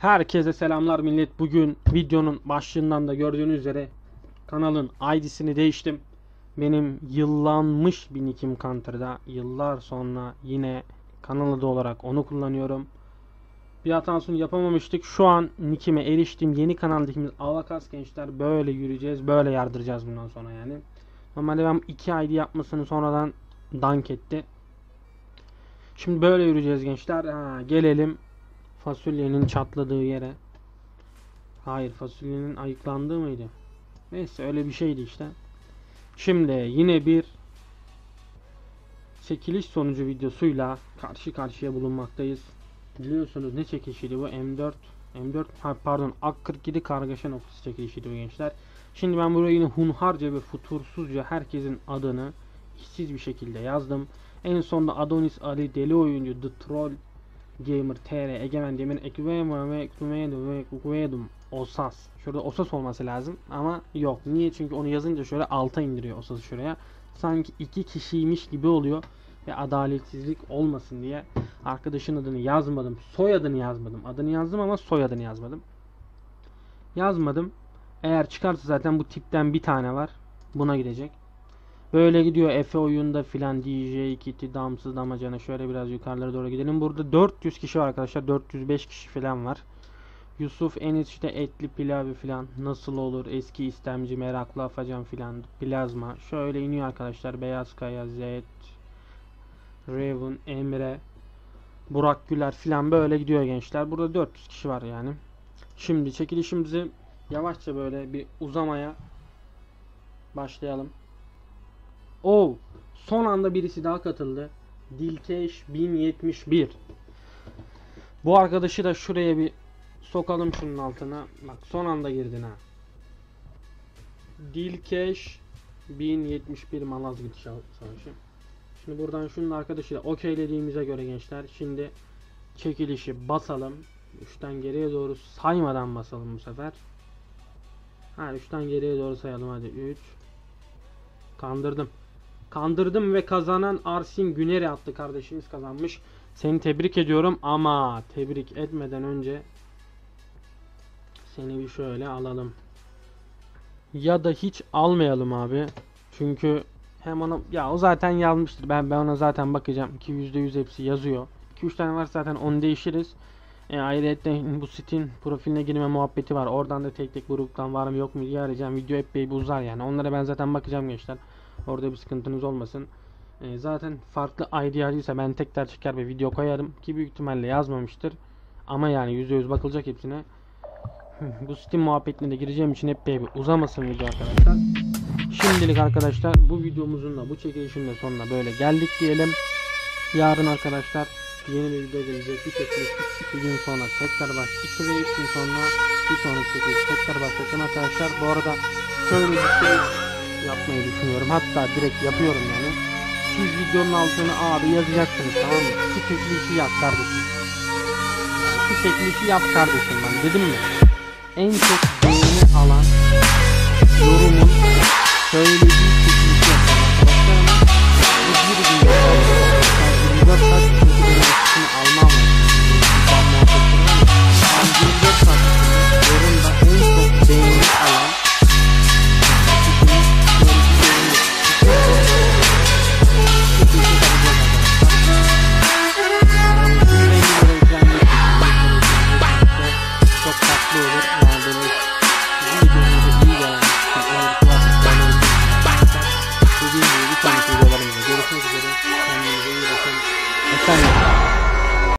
Herkese selamlar millet. Bugün videonun başlığından da gördüğünüz üzere kanalın ID'sini değiştim. Benim yıllanmış bir nickim Counter'da. Yıllar sonra yine kanal adı olarak onu kullanıyorum. Bir hatasını yapamamıştık. Şu an nickime eriştim. Yeni kanaldakimiz Avakas gençler. Böyle yürüyeceğiz. Böyle yardıracağız bundan sonra yani. Normalde ben 2 ID yapmasını sonradan dank etti. Şimdi böyle yürüyeceğiz gençler. Ha, gelelim fasulyenin çatladığı yere. Hayır fasulyenin ayıklandığı mıydı? Neyse öyle bir şeydi işte. Şimdi yine bir çekiliş sonucu videosuyla karşı karşıya bulunmaktayız. Biliyorsunuz ne çekilişiydi bu? M4 M4 ha, pardon AK-47 kargaşa noktası çekilişiydi bu gençler. Şimdi ben buraya yine hunharca ve futursuzca herkesin adını işsiz bir şekilde yazdım. En sonunda Adonis Ali Deli Oyuncu The Troll Gamer TR Egemen Demir Ekvema ve Ekvemedum ve Ekvemedum Osas. Şurada Osas olması lazım ama yok. Niye? Çünkü onu yazınca şöyle alta indiriyor Osas'ı şuraya. Sanki iki kişiymiş gibi oluyor ve adaletsizlik olmasın diye arkadaşın adını yazmadım. Soyadını yazmadım. Adını yazdım ama soyadını yazmadım. Yazmadım. Eğer çıkarsa zaten bu tipten bir tane var. Buna gidecek. Böyle gidiyor Efe oyunda filan DJ, Kitty, Damsız, Damacana. Şöyle biraz yukarılara doğru gidelim. Burada 400 kişi var arkadaşlar. 405 kişi filan var. Yusuf Enes işte etli pilavı filan. Nasıl olur? Eski istemci meraklı afacan filan. Plazma. Şöyle iniyor arkadaşlar. Beyaz Kaya Z Raven Emre Burak Güler filan. Böyle gidiyor gençler. Burada 400 kişi var yani. Şimdi çekilişimizi yavaşça böyle bir uzamaya başlayalım Oo, son anda birisi daha katıldı. Dilkeş 1071. Bu arkadaşı da şuraya bir sokalım şunun altına. Bak son anda girdin ha. Dilkeş 1071 Malazgirt Savaşı. Şimdi buradan şunun arkadaşıyla okeylediğimize göre gençler şimdi çekilişi basalım. 3'ten geriye doğru saymadan basalım bu sefer. Ha 3'ten geriye doğru sayalım hadi 3 Kandırdım. Kandırdım ve kazanan Arsin Güneri attı kardeşimiz kazanmış. Seni tebrik ediyorum ama tebrik etmeden önce seni bir şöyle alalım. Ya da hiç almayalım abi. Çünkü hem ona ya o zaten yazmıştır. Ben ben ona zaten bakacağım ki %100 hepsi yazıyor. 2-3 tane var zaten onu değişiriz. E, ayrıca bu sitin profiline girme muhabbeti var. Oradan da tek tek gruptan var mı yok mu diye arayacağım. Video epey bir uzar yani. Onlara ben zaten bakacağım gençler. Orada bir sıkıntınız olmasın. E, zaten farklı ID yazdıysa ben tekrar çıkar ve video koyarım ki büyük ihtimalle yazmamıştır. Ama yani %100 bakılacak hepsine. bu Steam muhabbetine de gireceğim için hep bir uzamasın video arkadaşlar. Şimdilik arkadaşlar bu videomuzun da bu çekilişin de sonuna böyle geldik diyelim. Yarın arkadaşlar yeni bir video gelecek. Bir çekiliş 2 gün sonra tekrar baş 2 ve 3 gün sonra bir sonraki çekiliş tekrar başlatacağım arkadaşlar. Bu arada şöyle bir şey yapmayı düşünüyorum. Hatta direkt yapıyorum yani. Siz videonun altına abi yazacaksınız tamam mı? Şu çekilişi yap kardeşim. Şu çekilişi yap kardeşim ben dedim mi? En çok beğeni alan yorumun söylediği çekilişi yapalım arkadaşlar ama bu bir gün yapalım. 24 saat çünkü benim almam